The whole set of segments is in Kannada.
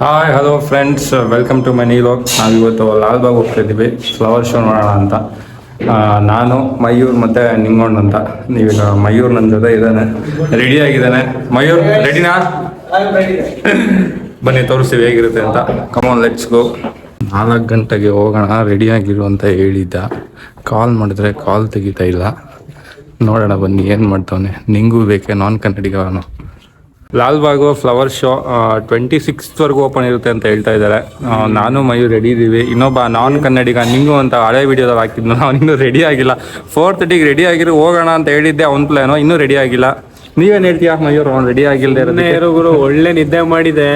Hi hello friends welcome to my vlog ನಾವಿವತ್ತು ಲಾಲ್ಬಾಗ್ ಹೋಗ್ತಾ ಇದ್ದೀವಿ. ಫ್ಲವರ್ ಶೋ ನೋಡೋಣ ಅಂತ. ನಾನು, ಮಯೂರ್ ಮತ್ತೆ ನಿಂಗೋಣ್ ಅಂತ. ನೀವೀಗ ಮಯೂರ್ ನನ್ನ ಜೊತೆ ಇದ್ದಾನೆ. ರೆಡಿ ಆಗಿದ್ದಾನೆ. ಮಯೂರ್ ರೆಡಿನಾ ಬನ್ನಿ, ತೋರಿಸ್ತೀವಿ ಹೇಗಿರುತ್ತೆ ಅಂತ. ಕಮಾನ್ ಲೆಟ್ಸ್ ಗೋ ನಾಲ್ಕು ಗಂಟೆಗೆ ಹೋಗೋಣ. ರೆಡಿ ಆಗಿರು ಅಂತ ಹೇಳಿದ್ದ. ಕಾಲ್ ಮಾಡಿದ್ರೆ ಕಾಲ್ ತೆಗಿತಾ ಇಲ್ಲ. ನೋಡೋಣ ಬನ್ನಿ, ಏನು ಮಾಡ್ತಾವನೆ. ನಿಂಗೂ ಬೇಕೆ ನಾನ್ ಕನ್ನಡಿಗ ಅವನು. ಲಾಲ್ಬಾಗು ಫ್ಲವರ್ ಶೋ ಟ್ವೆಂಟಿ ಸಿಕ್ಸ್ತ್ವರೆಗೂ ಓಪನ್ ಇರುತ್ತೆ ಅಂತ ಹೇಳ್ತಾ ಇದ್ದಾರೆ. ನಾನು ಮಯೂರ್ ರೆಡಿ ಇದ್ದೀವಿ. ಇನ್ನೊಬ್ಬ ನಾನ್ ಕನ್ನಡಿಗ ನಿಂಗು ಅಂತ ಹಳೆ ವಿಡಿಯೋದಲ್ಲಿ ಹಾಕಿದ್ನು ನಾವು ಇನ್ನೂ ರೆಡಿ ಆಗಿಲ್ಲ. ಫೋರ್ ತರ್ಟಿಗೆ ರೆಡಿ ಆಗಿರೋ ಹೋಗೋಣ ಅಂತ ಹೇಳಿದ್ದೆ, ಅವ್ನ ಪ್ಲಾನು ಇನ್ನೂ ರೆಡಿ ಆಗಿಲ್ಲ. ನೀವೇನು ಹೇಳ್ತೀಯ? ಮಯೂರ್ ಅವ್ನು ರೆಡಿ ಆಗಿಲ್ಲದೆ ಇರೋದಕ್ಕೆ? ಗುರು ಒಳ್ಳೆ ನಿದ್ದೆ ಮಾಡಿದೆ.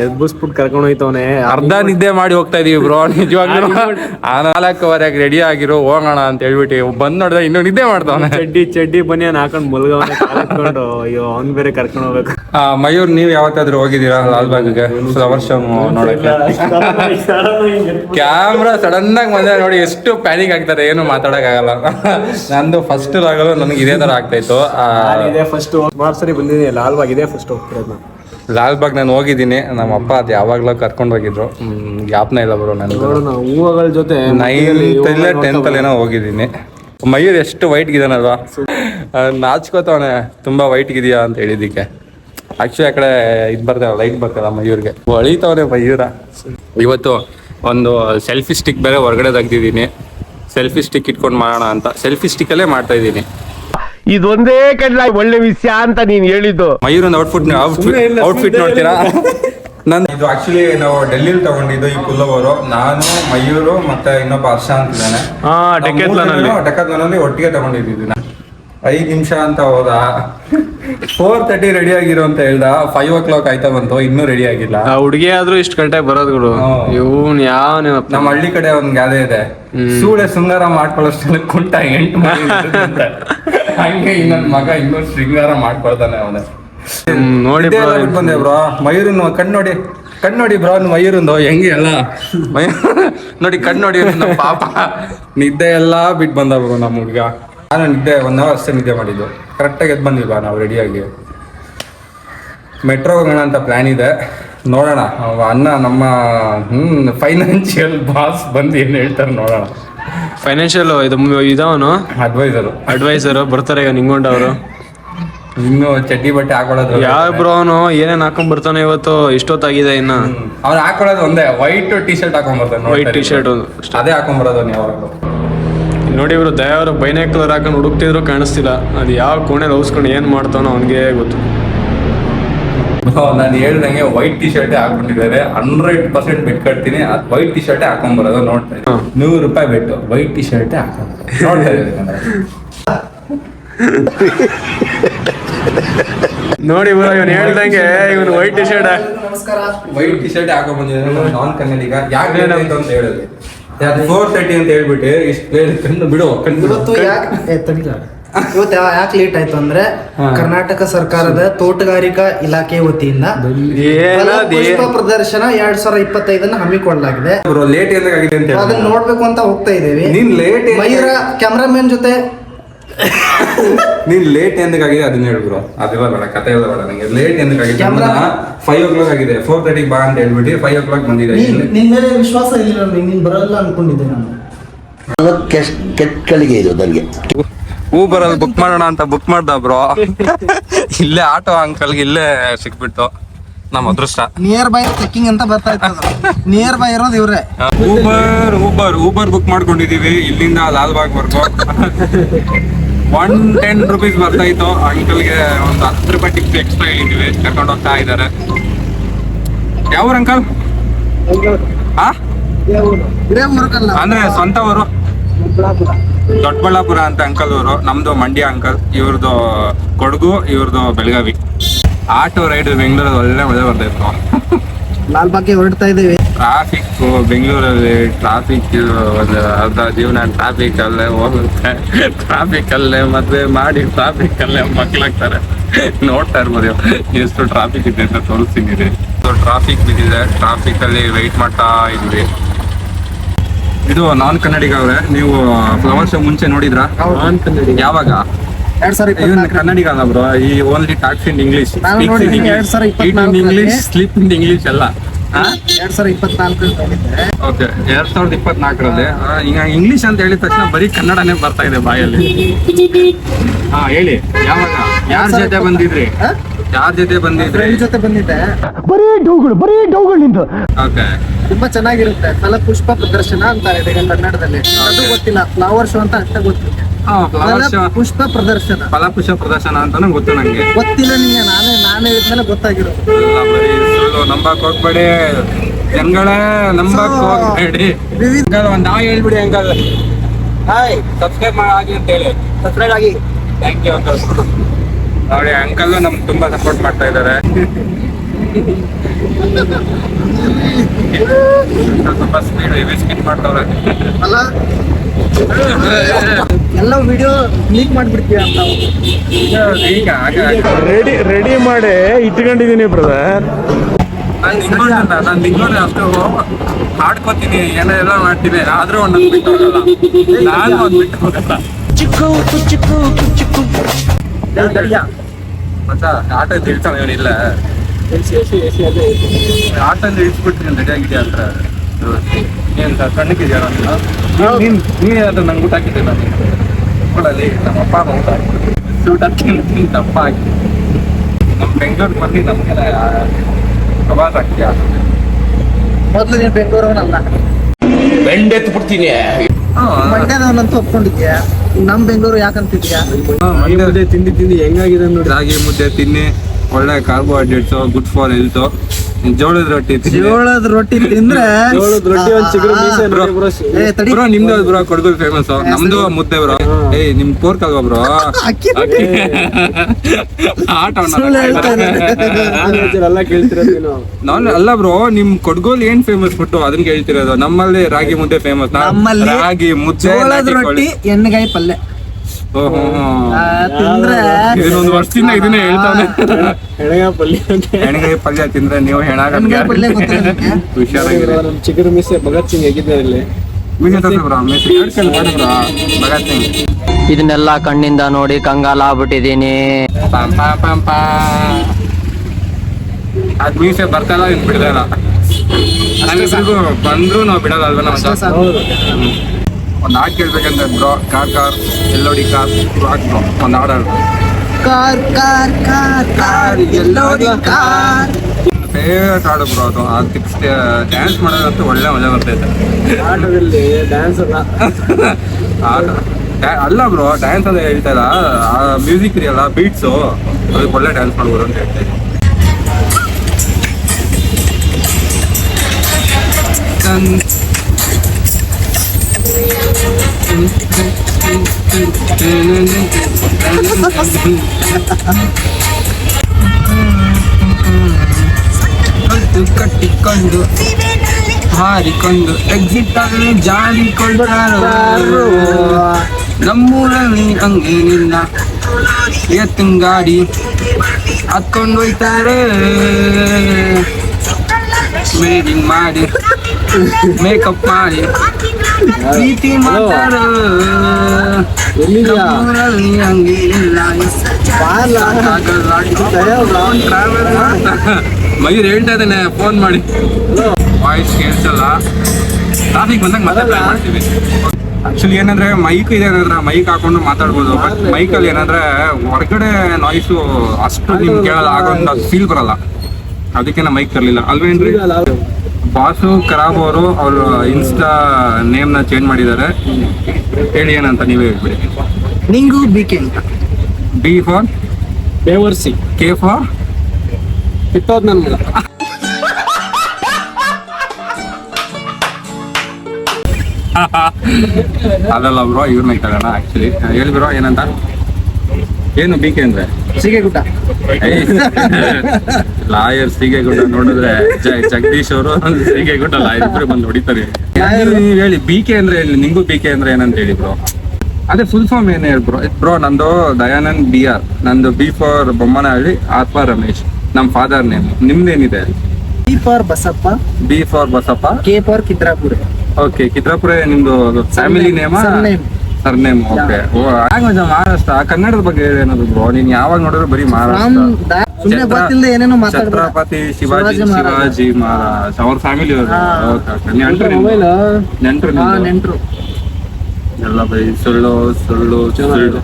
ಎಬ್ಬಿಸ್ಬಿಟ್ಟು ಕರ್ಕೊಂಡು ಹೋಯ್ತವನೆ. ಅರ್ಧ ನಿದ್ದೆ ಮಾಡಿ ಹೋಗ್ತಾ ಇದೀವಿ ಬ್ರೋ. ನಿಜವಾಗ್ಲೂ. ಆ ನಾಲ್ಕುವರೆಗೆ ರೆಡಿ ಆಗಿರೋ ಹೋಗೋಣ ಅಂತ ಹೇಳ್ಬಿಟ್ಟು ಬಂದ್ ನೋಡಿದ್ರೆ ಇನ್ನು ನಿದ್ದೆ ಮಾಡ್ತಾವನೆ. ಚಡ್ಡಿ ಚಡ್ಡಿ ಬನಿಯನ್ ಹಾಕೊಂಡು ಮುಲ್ಗವನೆ ಕಾಲಿಟ್ಕೊಂಡು ಅಯ್ಯೋ ಅವ್ನ್ ಬೇರೆ ಕರ್ಕೊಂಡು ಹೋಗ್ಬೇಕು. ಆ, ಮಯೂರ್ ನೀವ್ ಯಾವತ್ತಾದ್ರೂ ಹೋಗಿದ್ದೀರಾ ಲಾಲ್ಬಾಗ್ಗೆ? ಫ್ಲವರ್ ಶೋ ನೋಡಕ್ಕೆ. ಕ್ಯಾಮ್ರಾ ಸಡನ್ ಆಗಿ ಬಂದ್ರೆ ನೋಡಿ ಎಷ್ಟು ಪ್ಯಾನಿಕ್ ಆಗ್ತಾರೆ ಏನು ಮಾತಾಡಕ್ ಆಗಲ್ಲ ನಂದು ಫಸ್ಟ್ ಆಗಲು ನನಗೆ ಇದೇ ತರ ಆಗ್ತಾ ಇತ್ತು. ಆ, ಇದೆ ಫಸ್ಟ್ ಸುಮಾರು ಸರಿ ಬಂದಿದ್ದೀನಿ. ಲಾಲ್ಬಾಗ್ ಇದೆ ಫಸ್ಟ್ ಹೋಗ್ತಿರೋದು ನಾನು. ಲಾಲ್ಬಾಗ್ ನಾನು ಹೋಗಿದ್ದೀನಿ. ನಮ್ಮ ಅಪ್ಪ ಅದು ಯಾವಾಗ್ಲೂ ಕರ್ಕೊಂಡು ಹೋಗಿದ್ರು. ಹ್ಮ್, ಜ್ಞಾಪನ ಇಲ್ಲ ಬರೋ ನನಗೆ ನೋಡೋಣ ಹೂವುಗಳ ಜೊತೆ ನೈನ್ತ್ ಇಲ್ಲ ಟೆಂತ್ ಅಲ್ಲಿ ಏನೋ ಹೋಗಿದ್ದೀನಿ. ಮಯೂರ್ ಎಷ್ಟು ವೈಟ್ ಇದಾನಲ್ವಾ ನಾಚ್ಕೋತವನೆ. ತುಂಬಾ ವೈಟ್ ಇದೆಯಾ ಅಂತ ಹೇಳಿದ್ದಕ್ಕೆ. ಆಕ್ಚುಲಿ ಆ ಕಡೆ ಇದ್ ಬರ್ತಲ್ಲ ಲೈಟ್ ಬರ್ತಲ್ಲ ಮಯೂರ್ಗೆ. ಹೊಳಿತವನೆ ಮಯೂರ. ಇವತ್ತು ಒಂದು ಸೆಲ್ಫಿ ಸ್ಟಿಕ್ ಬೇರೆ ಹೊರಗಡೆ ತೆಗ್ದಿದ್ದೀನಿ. ಸೆಲ್ಫಿ ಸ್ಟಿಕ್ ಇಟ್ಕೊಂಡು ಮಾಡೋಣ ಅಂತ. ಸೆಲ್ಫಿ ಸ್ಟಿಕ್ಕಲ್ಲೇ ಮಾಡ್ತಾ ಇದ್ದೀನಿ. ಇದೊಂದೇ ಕಡ್ಲ ಒಳ್ಳೆ ವಿಷಯ ಅಂತ ನೀನ್ ಹೇಳಿದ್ದು. ಮಯೂರನ್ ಔಟ್ಫಿಟ್ ಔಟ್ಫಿಟ್ ನೋಡ್ತೀರಾ? ನಾನು ಇದು ಆಕ್ಚುಲಿ ನಾವು ಡೆಲ್ಲಿಲಿ ತಗೊಂಡಿದ್ದು ಈ ಪುಲ್ಲವರು ನಾನು ಮಯೂರು ಮತ್ತೆ ಇನ್ನೊಬ್ಬ ಅರ್ಷ ಅಂತಿದ್ದಾನೆ. ಹಾ ಡೆಕೆತ್ಲನ್ ಅಲ್ಲಿ. ಒಟ್ಟಿಗೆ ತಗೊಂಡಿದ್ದೀನಿ ಐದು ನಿಮಿಷ ಅಂತ ಹೋದ. ಫೋರ್ ತರ್ಟಿ ರೆಡಿ ಆಗಿರೋ ಅಂತ ಹೇಳ್ದ. ಫೈವ್ ಓ ಕ್ಲಾಕ್ ಆಯ್ತಾ ಬಂತು. ಇನ್ನೂ ರೆಡಿ ಆಗಿಲ್ಲ. ಆ ಹುಡುಗಿ ಆದ್ರೂ ಇಷ್ಟು ಗಂಟೆಗೆ ಬರೋದು ಗುರು. ಇವನ್ ಯಾವ ನಮ್ಮ ಹಳ್ಳಿ ಕಡೆ ಒಂದ್ ಗಾದೆ ಇದೆ. ಸೂಳೆ ಶೃಂಗಾರ ಮಾಡ್ಕೊಳ್ಳೋಷ್ಟು ಕುಂಟ ಎಂಟು. ಹಂಗೆ ಇನ್ನೊಂದ್ ಮಗ ಇನ್ನೂ ಶೃಂಗಾರ ಮಾಡ್ಕೊಳ್ತಾನೆ ಅವನ. ನೋಡಿ ಬಂದೆ ಬ್ರೋ ಮಯೂರನ್ ಕಣ್ ನೋಡಿ. ಕಣ್ಣು ನೋಡಿ ಬ್ರೋ ಮಯೂರಂದು. ಹೆಂಗೆ ಅಲ್ಲ ಮಯೂರ್ ನೋಡಿ ಕಣ್ಣು ನೋಡಿ ಪಾಪ. ನಿದ್ದೆ ಎಲ್ಲ ಬಿಟ್ ಬಂದ ಬ್ರೋ ನಮ್ಮ ಹುಡ್ಗ. ನಾನು ನಿದ್ದೆ ಒನ್ ಅವರ್ ಅಷ್ಟೇ ನಿದ್ದೆ ಮಾಡಿದ್ದು. ಕರೆಕ್ಟಾಗಿ ಎದ್ದು ಬಂದಿಲ್ವಾ ನಾವು ರೆಡಿಯಾಗಿ ಮೆಟ್ರೋ ಹೋಗೋಣ ಅಂತ ಪ್ಲ್ಯಾನ್ ಇದೆ. ನೋಡೋಣ. ಅಣ್ಣ ನಮ್ಮ ಹ್ಞೂ ಫೈನಾನ್ಷಿಯಲ್ ಬಾಸ್ ಬಂದು ಏನು ಹೇಳ್ತಾರೆ ನೋಡೋಣ. ಫೈನಾನ್ಷಿಯಲ್ ಇದು ಇದವನು? ಅಡ್ವೈಸರು ಅಡ್ವೈಸರು ಬರ್ತಾರೆ ಈಗ ನಿಂಗೊಂಡ ಅವರು. ಇನ್ನು ಚಡ್ಡಿ ಬಟ್ಟೆ ಹಾಕೊಳ್ಳೋದು ಯಾವ ಬ್ರೋ ಅವನು? ಏನೇನ್ ಹಾಕೊಂಡ್ ಬರ್ತಾನೆ ಇವತ್ತು? ಇಷ್ಟೊತ್ತಾಗಿದೆ ಇನ್ನ. ಅವ್ನು ಹಾಕೊಳ್ಳೋದು ಒಂದೇ ವೈಟ್ ಟಿ ಶರ್ಟ್ ಹಾಕೊಂಡ್ಬರ್ತಾನೆ ವೈಟ್ ಟಿ ಶರ್ಟ್ ಅದೇ ಹಾಕೊಂಡ್ ಬರೋದು ಯಾವಾಗಲೂ ನೋಡಿ ಇವರು ದಯಾವರು ಕಲರ್ ಹಾಕೊಂಡು ಹುಡುಕ್ತಿದ್ರು ಕಾಣಿಸ್ತಿಲ್ಲ. ಅದು ಯಾವ ಕೋಣೆ ಹೌಸ್ಕೊಂಡು ಏನ್ ಮಾಡ್ತಾನೋ ಅವನಿಗೆ ಗೊತ್ತು. ನಾನು ಹೇಳ್ದಂಗೆ ವೈಟ್ ಟಿ ಶರ್ಟ್ ಹಾಕೊಂಡಿದ್ದಾರೆ ಹಂಡ್ರೆಡ್ ಪರ್ಸೆಂಟ್ ಬೆಟ್ ಕಟ್ತೀನಿ. ಅದು ವೈಟ್ ಟಿ ಶರ್ಟ್ ಹಾಕೊಂಡ್ಬರೋದು ನೋಡ್ತಾ ಇದ್ದೀನಿ. ನೂರು ರೂಪಾಯಿ ಬೆಟ್ಟು. ವೈಟ್ ಟಿ ಶರ್ಟ್ ಹಾಕೊಂಡು ನೋಡ್ತಾ ನೋಡಿ ಬ್ರೋ ಇವನು ಹೇಳ್ದಂಗೆ ಇವನು white T shirt white T shirt ಹಾಕೊಂಡ್ ಬಂದಿದ್ದಾರೆ. ನಾನ್ ಕನ್ನಡಿಗ. ಯಾಕೆ ಅಂತ ಹೇಳಿದ್ವಿ ಫೋರ್ ತರ್ಟಿ ಅಂತ ಹೇಳ್ಬಿಟ್ಟು ಇಷ್ಟು ಕಣ್ಣು ಬಿಡು ಕಣ್ಣು ಬಿಡು. ಇವತ್ತು ಯಾಕೆ ಇವತ್ತು ಯಾಕೆ ಲೇಟ್ ಆಯ್ತು ಅಂದ್ರೆ ಕರ್ನಾಟಕ ಸರ್ಕಾರದ ತೋಟಗಾರಿಕಾ ಇಲಾಖೆ ವತಿಯಿಂದ ಪುಷ್ಪ ಪ್ರದರ್ಶನ ಎರಡ್ ಸಾವಿರದ ಇಪ್ಪತ್ತೈದನ್ನ ಹಮ್ಮಿಕೊಳ್ಳಲಾಗಿದೆ. ಬ್ರೋ ಲೇಟ್ ಏನಾಗಿದೆ ಅಂತ ಅದನ್ನ ನೋಡ್ಬೇಕು ಅಂತ ಹೋಗ್ತಾ ಇದೀವಿ ನೀನ್ ಲೇಟ್ ಮಯೂರ ಕ್ಯಾಮ್ರಾಮನ್ ಜೊತೆ ನೀನ್ ಲೇಟ್ ಎಂದಕ್ಕಾಗಿದೆ ಅದನ್ನ ಹೇಳು ಬ್ರೋ ಅದೆಲ್ಲ ಬೇಡ ಕತೆ ಎಲ್ಲ ಬೇಡ ನಂಗೆ. ಲೇಟ್ ಎಂದಕ್ಕಾಗಿದೆ Camera- ಫೈವ್ ಓ ಕ್ಲಾಕ್ ಆಗಿದೆ. ಫೋರ್ ತರ್ಟಿಗೆ ಬಾ ಅಂತ ಹೇಳ್ಬಿಟ್ಟು ಫೈವ್ ಓ ಕ್ಲಾಕ್ ಬಂದಿದೆ. ನೀನ್ ನಿನ್ ಮೇಲೆ ವಿಶ್ವಾಸ ಇಲ್ಲ ನನಗೆ ನೀನ್ ಬರಲ್ಲ ಅನ್ಕೊಂಡಿದ್ದೆ ನಾನು. ಕೆಟ್ಟ ಕೆಟ್ಟಗಳಿಗೆ ಇದು ನನಗೆ. ಊಬರ್ ಅಲ್ಲಿ ಬುಕ್ ಮಾಡೋಣ ಅಂತ ಬುಕ್ ಮಾಡ್ದ ಬ್ರೋ ಇಲ್ಲೇ ಆಟೋ ಅಂಕಲ್ಗೆ ಇಲ್ಲೇ ಸಿಕ್ಬಿಟ್ಟು ನಮ್ಮ ಅದೃಷ್ಟ. ನಿಯರ್ ಬೈ ಚೆಕಿಂಗ್ ಅಂತ ಬರ್ತಾ ಇತ್ತು ನಿಯರ್ ಬೈ ಇರೋದು ಇವ್ರೆ. ಊಬರ್ ಊಬರ್ ಊಬರ್ ಬುಕ್ ಮಾಡ್ಕೊಂಡಿದೀವಿ. ಇಲ್ಲಿಂದ ಲಾಲ್ಬಾಗ್ ವರ್ಗು. ಒನ್ ಟೆನ್ ರುಪೀಸ್ ಬರ್ತಾ ಇತ್ತು ಅಂಕಲ್ಗೆ ಒಂದು ಹತ್ತು ರೂಪಾಯಿ ಟಿಪ್ಸ್ ಎಕ್ಸ್ಟ್ರಾ ಹೇಳಿದ್ವಿ. ಕರ್ಕೊಂಡು ಹೋಗ್ತಾ ಇದ್ದಾರೆ. ಯಾವ ಅಂಕಲ್ ಇದೇ ಊರ್ಗಲ್ಲ ಅಂದ್ರೆ ಸ್ವಂತ ಊರು? ದೊಡ್ಡಬಳ್ಳಾಪುರ ಅಂತ ಅಂಕಲ್ ಊರು. ನಮ್ದು ಮಂಡ್ಯ ಅಂಕಲ್ ಇವ್ರದ್ದು ಕೊಡಗು ಇವ್ರದ್ದು ಬೆಳಗಾವಿ. ಆಟೋ ರೈಡ್ ಬೆಂಗಳೂರಲ್ಲಿ ಒಳ್ಳೆ ಮಜಾ ಬರ್ತಾ ಇತ್ತು ಹೊರಡ್ತಾ ಇದೀವಿ ಟ್ರಾಫಿಕ್ ಬೆಂಗಳೂರಲ್ಲಿ ಟ್ರಾಫಿಕ್ ಒಂದು ಅರ್ಧ ಜೀವನ ಟ್ರಾಫಿಕ್ ಅಲ್ಲೇ ಹೋಗುತ್ತೆ. ಟ್ರಾಫಿಕ್ ಅಲ್ಲೇ ಮದ್ವೆ ಮಾಡಿ ಟ್ರಾಫಿಕ್ ಅಲ್ಲೇ ಮಕ್ಳಾಗ್ತಾರೆ. ನೋಡ್ತಾ ಇರ್ಬೋದು ಎಷ್ಟು ಟ್ರಾಫಿಕ್ ಇದೆ ಅಂತ ತೋರಿಸ್ತೀನಿ. ಟ್ರಾಫಿಕ್ ಬಿದ್ದಿದೆ. ಟ್ರಾಫಿಕ್ ಅಲ್ಲಿ ವೆಯ್ಟ್ ಮಾಡ್ತಾ ಇದ್ವಿ. ಇದು ನಾನ್ ಕನ್ನಡಿಗ ಅವ್ರೆ. ನೀವು ಫ್ಲವರ್ ಶೋ ಮುಂಚೆ ನೋಡಿದ್ರಾ. ಯಾವಾಗ? ಎರಡ್ ಇಪ್ಪತ್ನಾಲ್ಕು ಕನ್ನಡಿಗ ಅಲ್ಲ ಬ್ರೋ. ಈ ಓನ್ಲಿ ಟಾಕ್ಸ್ ಇನ್ ಇಂಗ್ಲಿಷ್ ನಾನು in English sleep in English ಎಲ್ಲ. ಎರಡ್ ಸಾವಿರದ ಇಪ್ಪತ್ನಾಲ್ಕು ನೋಡಿದ್ದೆ ಓಕೆ ಎರಡ್ ಸಾವಿರದ ಇಪ್ಪತ್ನಾಲ್ಕರಲ್ಲಿ ಈಗ ಇಂಗ್ಲಿಷ್ ಅಂತ ಹೇಳಿದ ತಕ್ಷಣ ಬರೀ ಕನ್ನಡನೇ ಬರ್ತಾ ಇದೆ ಬಾಯಲ್ಲಿ. ಹಾ ಹೇಳಿ ಯಾವಾಗ? ಯಾರ ಜೊತೆ ಬಂದಿದ್ರಿ? ಯಾರ ಜೊತೆ ಬಂದಿದ್ರಿ? ಜೊತೆ ಬಂದಿದ್ದೆ. ಬರೀ ಡೌಗಳು ಬರೀ ಡೌಗಳು ನಿಂದು. ಓಕೆ ತುಂಬಾ ಚೆನ್ನಾಗಿರುತ್ತೆ ಫಲ ಪುಷ್ಪ ಪ್ರದರ್ಶನ ಅಂತ ಇದೆ ಕನ್ನಡದಲ್ಲಿ. ಅದು ಗೊತ್ತಿಲ್ಲ ಫ್ಲವರ್ ಶೋ ಅಂತ ಅಷ್ಟೇ ಗೊತ್ತಿಲ್ಲ ಪುಷ್ಪ ಪ್ರದರ್ಶನ. ಫಲಪುಷ್ಪ ಪ್ರದರ್ಶನ ಅಂತ ಗೊತ್ತು ನಂಗೆ. ಗೊತ್ತಿಲ್ಲ ನಿಂಗೆ ನಾನೇ ನಾನೇ ಹೇಳಿದ್ಮೇಲೆ ಗೊತ್ತಾಗಿರೋದು. ಎಲ್ಲ ಬರೀ ಸುಳ್ಳು ನಂಬಕ್ ಹೋಗ್ಬೇಡಿ. ಜನಗಳೇ ನಂಬಕ್ ಹೋಗ್ಬೇಡಿ. ವಿವಿಧ ಅಂಕಲ್ ಒಂದ್ ನಾ ಹೇಳ್ಬಿಡಿ ಅಂಕಲ್ ಹಾಯ್ ಸಬ್ಸ್ಕ್ರೈಬ್ ಆಗಿ ಅಂತ ಹೇಳಿ. ಸಬ್ಸ್ಕ್ರೈಬ್ ಆಗಿ. ಥ್ಯಾಂಕ್ ಯು ಅಂಕಲ್ ನೋಡಿ ಅಂಕಲ್ ನಮ್ಗೆ ತುಂಬಾ ಸಪೋರ್ಟ್ ಮಾಡ್ತಾ ಇದ್ದಾರೆ ಸ್ವಲ್ಪ ಸ್ಪೀಡ್ ಸ್ಪೀಡ್ ಮಾಡ್ತವ್ರೆ. ಅಲ್ಲ? ಎಲ್ಲ ವಿಡಿಯೋ ಕ್ಲಿಕ್ ಮಾಡ್ಬಿಡ್ತೀವಿ ಅಂತ. ಈಗ ರೆಡಿ ರೆಡಿ ಮಾಡಿ ಇಟ್ಕೊಂಡಿದೀನಿ ಬ್ರದರ್ ನಾನು ನಿಂಗೊಂಡ ನಾನು ನಿಂಗೊಂಡೆ ಅಷ್ಟು ಹಾಡ್ಕೋತೀನಿ ಏನೆಲ್ಲ ಮಾಡ್ತೀನಿ. ಆದ್ರೂ ಒಂದೊಂದು ಬಿಟ್ಟು ಹೋಗಲ್ಲ. ನಾನು ಒಂದ್ ಬಿಟ್ಟು ಹೋಗಲ್ಲ. ಮತ್ತ ಆಟ ತಿಳ್ತಾನೆ ಇವನಿಲ್ಲ ಆಟ ಇಳಿಸ್ಬಿಟ್ರಿ ರೆಡಿ ಆಗಿದೆಯಾ ಅಂತ. ಏನ್ ಕಣ್ಣಕ್ಕಿದ್ಯಾ ನಾನು ನೀನ್ ನೀನ್ ಅದು ನಂಗೆ ಊಟ ಹಾಕಿದ್ದೆ ನಾನು ಮಕ್ಕಳಲ್ಲಿ ನಮ್ಮ ಅಪ್ಪ ಅಮ್ಮ ಊಟ ಹಾಕಿದ್ರು ಊಟ ತಿಂದು ದಪ್ಪ ಹಾಕಿ ನಮ್ಮ ಬೆಂಗಳೂರು ಬಂದು ನಮ್ಗೆಲ್ಲ ಪ್ರವಾಸ ಆಗ್ತೀಯಾ ಮೊದ್ಲು ನೀನ್ ಬೆಂಗಳೂರವನಲ್ಲ ಬೆಂಡೆತ್ತು ಬಿಡ್ತೀನಿ. ಮಂಡ್ಯದವನಂತೂ ಒಪ್ಕೊಂಡಿದ್ಯಾ ನಮ್ ಬೆಂಗಳೂರು ಯಾಕಂತಿದ್ಯಾ? ತಿಂಡಿ ತಿಂಡಿ ತಿಂದು ಹೆಂಗಾಗಿದೆ ನೋಡಿ. ರಾಗಿ ಮುದ್ದೆ ತಿನ್ನಿ. ಒಳ್ಳೆ ಕಾರ್ಬೋಹೈಡ್ರೇಟ್ಸ್ ಗುಡ್ ಫಾರ್ ಹೆಲ್ತ್ ಜೋಳದ ರೊಟ್ಟಿ ಜೋಳದ ರೊಟ್ಟಿ ತಿಂದ್ರೆ ಜೋಳದ ರೊಟ್ಟಿ ಒಂದ್ ಚಿಗುರು ಮೀಸೆ ನೋಡಿ bro. ಏ, ತಡಿ. ಬ್ರೋ ನಿಮ್ದು ಬ್ರೋ ಕೊಡಗು ಫೇಮಸ್ ನಮ್ದು ಮುದ್ದೆ ಬ್ರೋ. ಏ ನಿಮ್ ಪೋರ್ಕ್ ಆಗೋ ಬ್ರೋ? ಅಕ್ಕಿ ಆಟ ನಾನ್ ಎಲ್ಲ ಕೇಳ್ತಿರೋದು ನೀನು. ನಾನು ಅಲ್ಲ ಬ್ರೋ ನಿಮ್ ಕೊಡಗೋಲ್ ಏನ್ ಫೇಮಸ್ ಬಿಟ್ಟು ಅದನ್ನ ಕೇಳ್ತಿರೋದು? ನಮ್ಮಲ್ಲಿ ರಾಗಿ ಮುದ್ದೆ ಫೇಮಸ್ ನಮ್ಮಲ್ಲಿ ರಾಗಿ ಮುದ್ದೆ ಜೋಳದ ರೊಟ್ಟಿ ಎಣ್ಣೆಗಾಯಿ ಪಲ್ಯ ತಿಂದ್ರೆ ಇದನ್ನೊಂದು ವರ್ಷದಿಂದ ಇದನ್ನೇ ಹೇಳ್ತಾನೆ. ಎಣಗ ಪಲ್ಯ ಅಂತ ಹೆಣಗಾಯಿ ಪಲ್ಯ. ತಿಂದ್ರೆ ನೀವು ಹೆಣಾಗ? ಹುಷಾರಾಗಿರಿ. ನಮ್ ಚಿಗುರು ಮೀಸೆ ಭಗತ್ ಸಿಂಗ್ ಹೇಗಿದ್ದಾರೆ ಇಲ್ಲಿ? ಭಗತ್ ಸಿಂಗ್. ಇದನ್ನೆಲ್ಲ ಕಣ್ಣಿಂದ ನೋಡಿ ಕಂಗಾಲ ಆಗ್ಬಿಟ್ಟಿದೀನಿ ಪಂ ಪಂ ಪಂ. ಅದ್ ಮೀಸೆ ಬರ್ತಲ್ಲ ಇನ್ ಬಿಡಲ್ಲ ನಮ್ಮಿಬ್ರಿಗೂ ಬಂದ್ರು ನಾವು ಬಿಡಲ್ಲ ಅಲ್ವಾ ನಮ್ಮ. ಒಂದ್ ಹಾಡು ಕೇಳ್ಬೇಕಂದ್ರೆ ಬ್ರೋ ಕಾರ್ ಕಾರ್ ಎಲ್ಲೋಡಿ ಕಾರ್ ಹಾಕ್ಬ್ರೋ ಒಂದು ಆರ್ಡರ್ ಹಾಡು ಕಾರ್ ಕಾರ್ ಕಾರ್ ಕಾರ್ ಎಲ್ಲೋಡಿ ಕಾರ್. ಫೇವ್ರೇಟ್ ಹಾಡು ಬ್ರೋ ಅದು. ಟಿಪ್ಸ್ ಡ್ಯಾನ್ಸ್ ಮಾಡೋದಂತೂ ಒಳ್ಳೆ ಮಜಾ ಬರ್ತೈತೆ. ಆಟದಲ್ಲಿ ಡ್ಯಾನ್ಸ್ ಅಲ್ಲ. ಆಟ. ಡ್ಯಾ- ಅಲ್ಲ ಬ್ರೋ ಡ್ಯಾನ್ಸ್ ಅಂತ ಹೇಳ್ತಾ ಇಲ್ಲ. ಆ ಮ್ಯೂಸಿಕ್ ಅಲ್ಲ ಬೀಟ್ಸು ಅದಕ್ಕೆ ಒಳ್ಳೆ ಡ್ಯಾನ್ಸ್ ಮಾಡ್ಬೋದು ಅಂತ ಹೇಳ್ತಾ ಇದ್ದೀನಿ. ಕಟ್ಟಿಕೊಂಡು ಹಾರಿಕೊಂಡು ಎಕ್ಸಿಟ್ ಅಲ್ಲಿ ಜಾರಿಕೊಂಡರು ನಮ್ಮೂರಲ್ಲಿ ಹಂಗೇನಿಲ್ಲ ಎತ್ತಿನ ಗಾಡಿ ಹತ್ಕೊಂಡು ಹೋಯ್ತಾರೆ. ಮೇಡಿಂಗ್ ಮಾಡಿ ಮೇಕಪ್ ಮಾಡಿ. ಪ್ರೀತಿ. ಮಯೂರ್ ಹೇಳ್ತಾ ಇದ್ದಾನೆ ಫೋನ್ ಮಾಡಿ. ವಾಯ್ಸ್ ಕೇಳ್ತಲ್ಲ ಟ್ರಾಫಿಕ್ ಬಂದಾಗ ಮತ್ತೆ ಪ್ಲಾನ್ ಮಾಡ್ತೀವಿ. ಆಕ್ಚುಲಿ ಏನಂದ್ರೆ ಮೈಕ್ ಇದೆ ಏನಂದ್ರೆ ಮೈಕ್ ಹಾಕೊಂಡು ಮಾತಾಡ್ಬೋದು. ಬಟ್ ಮೈಕಲ್ಲಿ ಏನಂದ್ರೆ ಹೊರಗಡೆ ನಾಯ್ಸು ಅಷ್ಟು ನಿಮ್ಗೆ ಕೇಳಲ್ಲ ಆಗೊಂದು ಫೀಲ್ ಬರಲ್ಲ. ಅದಕ್ಕೆ ನಾ ಮೈಕ್ ತರಲಿಲ್ಲ. ಅಲ್ವೇನ್ರಿ? ಬಾಸು ಖರಾಬ್ ಅವರು ಅವ್ರ ಇನ್ಸ್ಟಾ ನೇಮ್ನ ಚೇಂಜ್ ಮಾಡಿದ್ದಾರೆ. ಹೇಳಿ ಏನಂತ ನೀವೇ ಹೇಳ್ಬಿಡಿ. ನಿಂಗು ಬಿಕೆ ಅಂತ. B for? ಬೇವರ್ಸಿ. K for? ಕಿತ್ತೋದ್ ನನ್ ಮಗ ಅದಲ್ಲ ಬ್ರೋ ಇವ್ರನ್ನ ತಗೋಣ ಆಕ್ಚುಲಿ ಹೇಳಿ ಬ್ರೋ ಏನಂತ? ಏನು ಬಿ ಕೆ ಅಂದ್ರೆ? ಸಿಗೆಗುಡ್ಡ. ಲಾಯರ್ ಸೀಗೆಗುಡ್ಡ ನೋಡಿದ್ರೆ ಜಗದೀಶ್ ಅವರು ಸೀಗೆಗುಡ್ಡ ಲಾಯರ್ ಇಬ್ರು ಬಂದು ಹೊಡಿತಾರೆ. ನೀವ್ ಹೇಳಿ ಬಿ ಕೆ ಅಂದ್ರೆ ಹೇಳಿ ನಿಂಗೂ ಬಿ ಕೆ ಅಂದ್ರೆ ಏನಂತ ಹೇಳಿ ಬ್ರೋ ಅದೇ ಫುಲ್ ಫಾರ್ಮ್ ಏನ್ ಹೇಳಿ ಬ್ರೋ ಬ್ರೋ ನಂದು ದಯಾನಂದ್ ಬಿ ಆರ್ ನಂದು ಬಿ ಫಾರ್ ಬೊಮ್ಮನಹಳ್ಳಿ ಆತ್ಮ ರಮೇಶ್. ನಮ್ father name ನಿಮ್ದೇನಿದೆ? B for Basappa. B for Basappa. K for Kidrapur. Okay Kidrapur ನಿಮ್ದು family name. Surname okay oh language Maharashtra ಕನ್ನಡದ ಬಗ್ಗೆ ಹೇಳಿ ಏನಾದ್ರು ಬ್ರೋ ನೀನ್ ಯಾವಾಗ ನೋಡಿದ್ರು ಬರೀ ಮಹಾರಾಷ್ಟ್ರ ಛತ್ರ- ಗೊತ್ತಿಲ್ಲದೆ ಏನೇನೋ ಮಾತಾಡ್ಬೇಡ ಛತ್ರಪತಿ ಶಿವಾಜಿ ಶಿವಾಜಿ ಮಹಾರಾಜ. ಶಿವಾಜಿ ಮಹಾರಾಜ್. ಅವ್ರ ಫ್ಯಾಮಿಲಿ ಹಾ. ನೆಂಟ್ರು ನೆಂಟ್ರು ಹಾ ನಿಮ್ದು? ನೆಂಟ್ರು. ಎಲ್ಲ ಬೈ ಸುಳ್ಳು ಸುಳ್ಳು ಸುಳ್ಳು.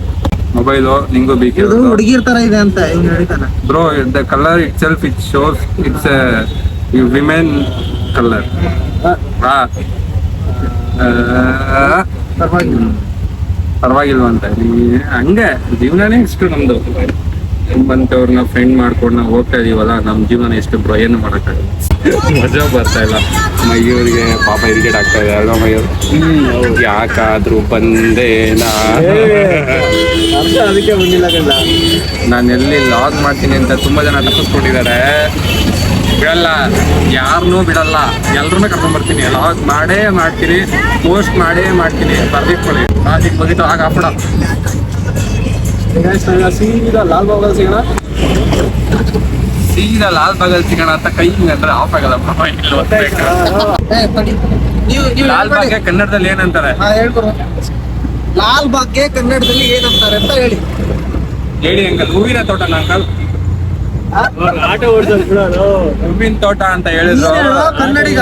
ಮೊಬೈಲು ನಿಂಗೂ ಇದು ಬೇಕಿರೋದು ಹುಡುಗಿರ್ ತರ ಇದೆ ಅಂತ ಇವ್ನು ಹೇಳ್ತಾನೆ bro the colour itself it shows it's women colour ಹಾ. ಪರವಾಗಿಲ್ಲ. ಪರವಾಗಿಲ್ವಂತ. ಹಂಗೆ ಜೀವನನೇ ಇಷ್ಟು ನಮ್ದು. ಬಂತವ್ರನ್ನ ಫ್ರೆಂಡ್ ಮಾಡ್ಕೊಂಡು ನಾವು ಹೋಗ್ತಾ ಇದೀವಲ್ಲ ನಮ್ಮ ಜೀವನ ಎಷ್ಟು ಬ್ರೋ ಏನು ಮಾಡೋಕ್ಕಾಗಲ್ಲ. ಮಜಾ ಬರ್ತಾ ಇಲ್ಲ. ಮೈಯೂರಿಗೆ ಪಾಪ ಇರಿಗೇಟ್ ಆಗ್ತಾ ಇದೆ ಅಲ್ವಾ ಮಯೂರ್? ಯಾಕಾದ್ರೂ ಬಂದೆ ಅದಕ್ಕೆ ಬಂದಿಲ್ಲ ನಾನು ಎಲ್ಲಿ ಲಾಗ್ ಮಾಡ್ತೀನಿ ಅಂತ ತುಂಬಾ ಜನ ತಪ್ಪಿಸ್ಕೊಂಡಿದ್ದಾರೆ ಬಿಡಲ್ಲ ಯಾರನ್ನೂ ಬಿಡಲ್ಲ ಎಲ್ರನ್ನೂ ಕರ್ಕೊಂಡ್ ಬರ್ತೀನಿ. ಲಾಗ್ ಮಾಡೇ ಮಾಡ್ತೀನಿ ಪೋಸ್ಟ್ ಮಾಡೇ ಮಾಡ್ತೀನಿ. ಬರ್ದಿಟ್ಕೊಳ್ಳಿ ಲಾಜಿಕ್ ಮುಗಿತು ಆಗ ಹಾಕ್ಬಿಡ. ಸೀದಾ ಲಾಲ್ ಬಾಗಲ್ ಸಿಗೋಣ? ಸೀದಾ ಲಾಲ್ ಬಾಗಲ್ ಸಿಗೋಣ ಅಂತ ಕೈ ಅಂದ್ರೆ ಆಫ್ ಆಗಲ್ಲ ಲಾಲ್ ಬಾಗ್ಗೆ ಕನ್ನಡದಲ್ಲಿ ಏನಂತಾರೆ? ಲಾಲ್ ಬಾಗ್ಗೆ ಕನ್ನಡದಲ್ಲಿ ಏನಂತಾರೆ ಅಂತ ಹೇಳಿ. ಹೇಳಿ ಅಂಕಲ್ ಹೂವಿನ ತೋಟ ಅಂಕಲ್. ಹೂವಿನ ತೋಟ ಅಂತ ಹೇಳಿದ್ರು ಕನ್ನಡಿಗ?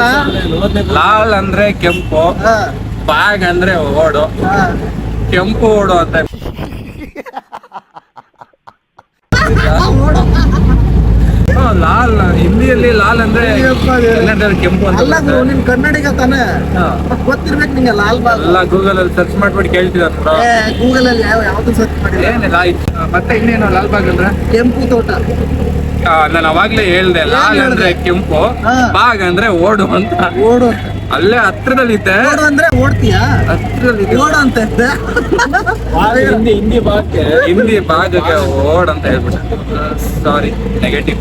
ಲಾಲ್ ಅಂದ್ರೆ ಕೆಂಪು ಬ್ಯಾಗ್ ಬಾಗ್ ಅಂದ್ರೆ ಓಡು. ಕೆಂಪು ಓಡು ಅಂತ ಲಾಲ್ ಹಿಂದಿಯಲ್ಲಿ ಲಾಲ್ ಅಂದ್ರೆ ಕೆಂಪು ಅಂತ ಅಲ್ಲ ಗುರು. ನಿನ್ ಕನ್ನಡಿಗ ತಾನೆ. ಗೊತ್ತಿರ್ಬೇಕು ನಿಂಗೆ ಲಾಲ್ ಬಾಲ್. ಎಲ್ಲ ಗೂಗಲ್ ಅಲ್ಲಿ ಸರ್ಚ್ ಮಾಡ್ಬಿಟ್ಟು ಕೇಳ್ತಿದಾರ ಏ ಗೂಗಲ್ ಅಲ್ಲಿ ಯಾವ ಯಾವ್ದು ಸರ್ಚ್ ಮಾಡಿ ಏನಿಲ್ಲ ಆಯ್ತು. ಮತ್ತೆ ಇನ್ನೇನು ಲಾಲ್ ಬಾಗ್ ಅಂದ್ರೆ? ಕೆಂಪು ತೋಟ. ನಾನು ಅವಾಗ್ಲೇ ಹೇಳ್ದೆ ಲಾಲ್ ಅಂದ್ರೆ ಕೆಂಪು ಬಾಗ್ ಅಂದ್ರೆ ಓಡು ಅಂತ. ಓಡು ಅಲ್ಲೇ ಹತ್ರದಲ್ಲಿ ಓಡು ಅಂದ್ರೆ ಓಡ್ತೀಯಾ? ಹತ್ರದಲ್ಲಿ ಓಡು ಅಂತ ಇದ್ದೆ. ಹಿಂದಿ ಹಿಂದಿ ಬಾಕ್ಕೆ ಹಿಂದಿ ಭಾಗಕ್ಕೆ ಓಡ್ ಅಂತ ಹೇಳ್ಬಿಟ್ಟೆ. ಸಾರಿ ನೆಗೆಟಿವ್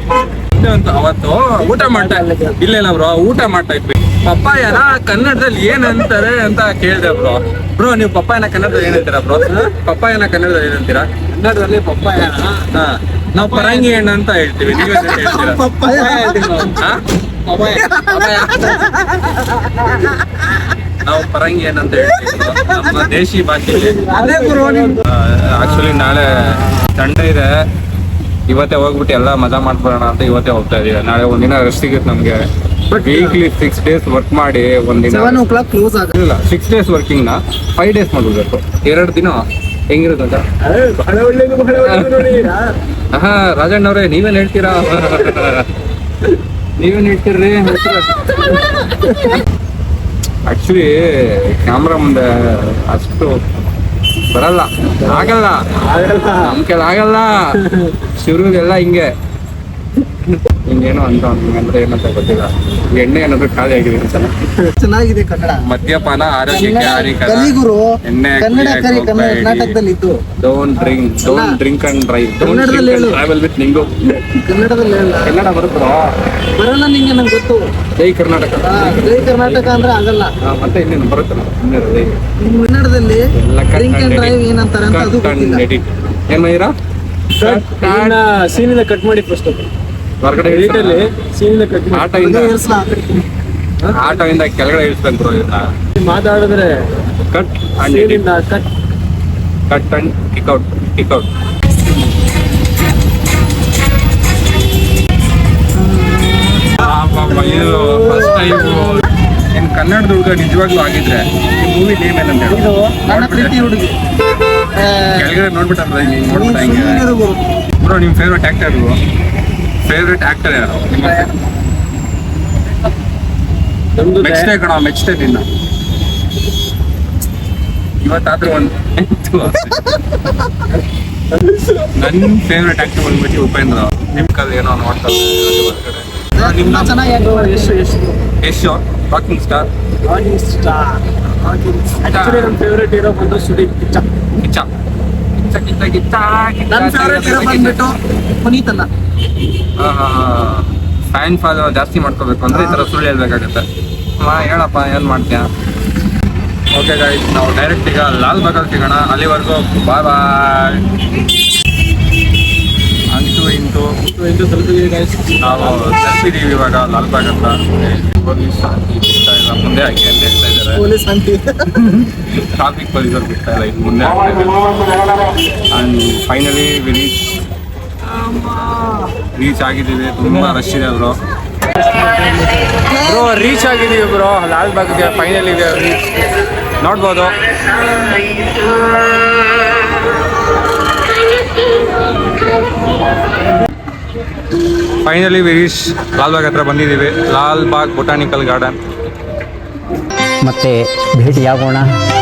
ಅಂತ ಅವತ್ತು ಊಟ ಮಾಡ್ತಾ ಇಲ್ಲ ಇಲ್ಲ ಬ್ರೋ ಊಟ ಮಾಡ್ತಾ ಇದ್ವಿ. ಪಪ್ಪಾಯನ ಕನ್ನಡದಲ್ಲಿ ಏನಂತಾರೆ ಅಂತ ಕೇಳಿದೆ ಬ್ರೋ. ಬ್ರೋ ನೀವು ಪಪ್ಪಾಯನ ಕನ್ನಡದಲ್ಲಿ ಏನಂತೀರಾ ಬ್ರೋ? ಪಪ್ಪಾಯನ ಕನ್ನಡದಲ್ಲಿ ಏನಂತೀರಾ ಕನ್ನಡದಲ್ಲಿ ಪಪ್ಪಾಯ ನಾವು ಪರಂಗಿ ಹಣ್ಣು ಅಂತ ಹೇಳ್ತೀವಿ. ನೀವು ಹೇಳ್ತೀರಾ? ನಾವು ಪರಂಗಿ ಏನಂತ ಹೇಳ್ತೀವಿ. ನಮ್ಮ ದೇಶಿ ಭಾಷೆಯಲ್ಲಿ. ಅದೇ ಆಕ್ಚುಲಿ ನಾಳೆ ತಂಡ ಇದೆ. ಇವತ್ತೇ ಹೋಗ್ಬಿಟ್ಟು ಎಲ್ಲ ಮಜಾ ಮಾಡ್ಬರೋಣ ಅಂತ ಇವತ್ತೇ ಹೋಗ್ತಾ ಇದೀವಿ. ನಾಳೆ ಒಂದಿನ ರೆಸ್ಟ್ ಸಿಗುತ್ತೆ ನಮ್ಗೆ. ವೀಕ್ಲಿ ಸಿಕ್ಸ್ ಡೇಸ್ ವರ್ಕ್ ಮಾಡಿ ಒಂದಿನ ಸೆವೆನ್ ಓ ಕ್ಲಾಕ್ ಕ್ಲೋಸ್ ಇಲ್ಲ ಸಿಕ್ಸ್ ಡೇಸ್ ವರ್ಕಿಂಗ್ನ ಫೈವ್ ಡೇಸ್ ಮಾಡ್ಬಿಡ್ಬೇಕು ಎರಡು ದಿನ ಹೆಂಗಿರುತ್ತೆ ಅಂತ? ಬಹಳ ಒಳ್ಳೇದು ಬಹಳ ಒಳ್ಳೇದು ನೋಡಿ ಹಾ ರಾಜಣ್ಣ ಅವ್ರೆ ನೀವೇನ್ ಹೇಳ್ತೀರಾ? ನೀವೇನ್ ಹೇಳ್ತೀರ್ರಿ? ಆಕ್ಚುಲಿ ಕ್ಯಾಮ್ರಾ ಮುಂದೆ ಅಷ್ಟು ಬರಲ್ಲ. ಆಗಲ್ಲ. ನಮ್ ಕೆಲ ಆಗಲ್ಲ. ಶುರುಗೆಲ್ಲ ಹಿಂಗೆ. ಹಿಂಗೇನೋ ಅಂತ ಅಂದ್ರೆ ಏನಂತ ಗೊತ್ತಿಲ್ಲ. ಎಣ್ಣೆ ಏನಾದ್ರು ಖಾಲಿ ಆಗಿದೆ ಸಲ. ಚೆನ್ನಾಗಿದೆ ಕನ್ನಡ. ಮದ್ಯಪಾನ ಆರೋಗ್ಯಕ್ಕೆ ಹಾನಿಕರ ಎಣ್ಣೆ ಕನ್ನಡ ಕರಿ ಕನ್ನಡ ಕುಡಿಯಕ್ಕೆ ಕರ್ನಾಟಕದಲ್ಲಿ ಇದ್ದು don't drink don't drink and drive don't ಕನ್ನಡದಲ್ಲಿ ಹೇಳು. ಟ್ರಾವೆಲ್ ವಿತ್ ನಿಂಗು ಕನ್ನಡದಲ್ಲಿ ಹೇಳ. ಕನ್ನಡ ಬರುತ್ತೋ ಬರಲ್ಲ ನಿಂಗೆ ನಂಗೆ ಗೊತ್ತು. ಜೈ ಕರ್ನಾಟಕ. ಜೈ ಕರ್ನಾಟಕ ಅಂದ್ರೆ ಆಗಲ್ಲ. ಮತ್ತೆ ಇನ್ನೇನು ಬರುತ್ತಲ್ಲ ಕನ್ನಡದಲ್ಲಿ ಡ್ರಿಂಕ್ ಅಂಡ್ ಡ್ರೈವ್ ಏನಂತಾರೆ ಅಂತ ಅದು ಗೊತ್ತಿಲ್ಲ. ಏನ್ ಮೈರಾ ಸೀನಿಂದ ಕಟ್ ಮಾಡಿ ಫಸ್ಟ್ ಹೊರಗಡೆ ಎಡಿಟಲ್ಲಿ ಸೀನಿಂದ ಕಟ್ ಆಟದಿಂದ ಆಟೋಯಿಂದ ಅದು ಏರ್ಸ್ಲಾ? ಕೆಳಗಡೆ ಇಳಿಸ್ಬೇಕು ಬ್ರೋ ಇದನ್ನ ಮಾತಾಡಿದ್ರೆ cut and ಸೀನಿಂದ cut cut and kick out kick out ಇದು ಫಸ್ಟ್ ಟೈಮ್ ಇನ್ ಕನ್ನಡದ ಹುಡುಗ ನಿಜವಾಗ್ಲೂ ಆಗಿದ್ರೆ ಈ ಮೂವಿ ನೇಮ್ ಏನಂತ ಹೇಳು? ಇದು ಪ್ರೀತಿ ಹುಡುಗಿ. ಕೆಳಗಡೆ ನೋಡ್ಬಿಟ್ಟಲ್ಲ ನೋಡ್ಬಿಟ್ಟ ಹಿಂಗೆ? ಬ್ರೋ ನಿಮ್ಮ ಫೇವ್ರೆಟ್ ಆಕ್ಟರ್ ಫೇವ್ರೆಟ್ ಆಕ್ಟರ್ ಯಾರು? ಮೆಚ್ತೆ ಕಣ ಮೆಚ್ತೆ ನಿನ್ನ. ಇವತ್ತಾದ್ರೂ ಒಂದು ನನ್ನ ಫೇವ್ರೆಟ್ ಆಕ್ಟರ್ ಬಂದ್ಬಿಟ್ಟು ಉಪೇಂದ್ರ. ನಿಮ್ ಕಲ್ ಏನೋ ನೋಡ್ತಾ ಇದ್ದಾರೆ ಹೊರ್ಗಡೆ. ತುಂಬಾ ಚೆನ್ನಾಗಿ acting ಎಷ್ಟು ಎಷ್ಟು? ಯಶ್ ರಾಕಿಂಗ್ ಸ್ಟಾರ್ ಆಕ್ಚುಲಿ ನಮ್ಮ ಫೇವ್ರೇಟ್ ಹೀರೋ ಬಂದು ಸುದೀಪ್ ಕಿಚ್ಚ. ಕಿಚ್ಚ. ಕಿಚ್ಚ ಕಿಚ್ಚ ಕಿಚ್ಚ ಕಿಚ್ಚ ನನ್ನ ಫೇವ್ರೆಟ್ ಹೀರೋ ಬಂದ್ಬಿಟ್ಟು ಪುನೀತ್ ಅಲ್ಲ ಫ್ಯಾನ್ ಫಾಲ್ ಜಾಸ್ತಿ ಮಾಡ್ಕೋಬೇಕು ಅಂದ್ರೆ ಈ ತರ ಸುಳ್ಳು ಹೇಳ್ಬೇಕಾಗತ್ತೆ. ಮಾ ಹೇಳಪ್ಪ ಏನ್ ಮಾಡ್ತೀಯ? ಓಕೆ ಗಾಯ್ಸ್ ನಾವು ಡೈರೆಕ್ಟ್ ಈಗ ಲಾಲ್ ಬಾಗಲ್ ಸಿಗೋಣ. ಅಲ್ಲಿವರೆಗೂ ಬಾಯ್ ಬಾಯ್ ಅಂತೂ ಇಂತೂ ಇದು ತಲುಪಿದ್ದೀವಿ guys. ನಾವು ತರ್ತಿದೀವಿ ಇವಾಗ ಲಾಲ್ ಬಾಗ್ ಅಂತ ಇಲ್ಲ. ಮುಂದೆ ಹಾಕಿ ಅಂತ ಹೇಳ್ತಾ ಇದ್ದಾರೆ. ಪೊಲೀಸ್ ಟ್ರಾಫಿಕ್ ಪೊಲೀಸರು ಬಿಡ್ತಾ ಇಲ್ಲ ಇದು ಮುಂದೆ and finally we reach reach ಆಗಿದ್ದೀವಿ, ತುಂಬ ರಶ್ ಇದೆ ಬ್ರೋ ಬ್ರೋ ರೀಚ್ ಆಗಿದ್ದೀವಿ ಬ್ರೋ ಲಾಲ್ ಇದೆ ಫೈನಲ್ ಇದೆ. ನೋಡ್ಬೋದು. ಫೈನಲಿ ವಿರೀಶ್ ಲಾಲ್ ಬಾಗ್ ಹತ್ರ ಬಂದಿದ್ದೀವಿ. ಲಾಲ್ ಬಾಗ್ ಬೊಟಾನಿಕಲ್ ಗಾರ್ಡನ್ ಮತ್ತೆ ನಮಸ್ಕಾರ